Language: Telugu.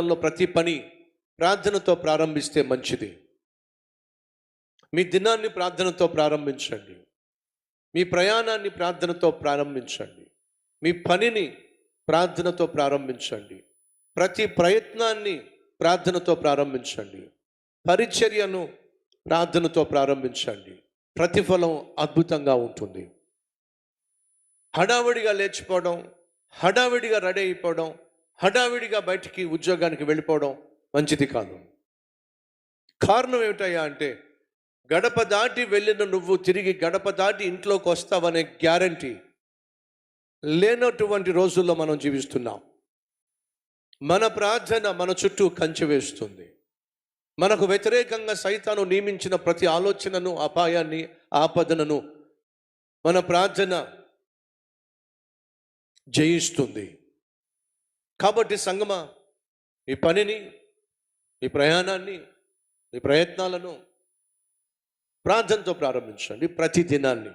లో ప్రతి పని ప్రార్థనతో ప్రారంభిస్తే మంచిది. మీ దినాన్ని ప్రార్థనతో ప్రారంభించండి. మీ ప్రయాణాన్ని ప్రార్థనతో ప్రారంభించండి. మీ పనిని ప్రార్థనతో ప్రారంభించండి. ప్రతి ప్రయత్నాన్ని ప్రార్థనతో ప్రారంభించండి. పరిచర్యను ప్రార్థనతో ప్రారంభించండి. ప్రతిఫలం అద్భుతంగా ఉంటుంది. హడావిడిగా లేచిపోవడం హడావిడిగా రెడీ అయిపోవడం హడావిడిగా బయటికి ఉద్యోగానికి వెళ్ళిపోవడం మంచిది కాదు. కారణం ఏమిటయ్యా అంటే గడప దాటి వెళ్ళిన నువ్వు తిరిగి గడప దాటి ఇంట్లోకి వస్తావనే గ్యారంటీ లేనటువంటి రోజుల్లో మనం జీవిస్తున్నాం. మన ప్రార్థన మన చుట్టూ కంచె వేస్తుంది. మనకు వ్యతిరేకంగా సైతాను నియమించిన ప్రతి ఆలోచనను అపాయాన్ని ఆపదనను మన ప్రార్థన జయిస్తుంది. కాబట్టి సంగమ ఈ పనిని ఈ ప్రయాణాన్ని ఈ ప్రయత్నాలను ప్రార్థనతో ప్రారంభించండి ప్రతి దినాన్ని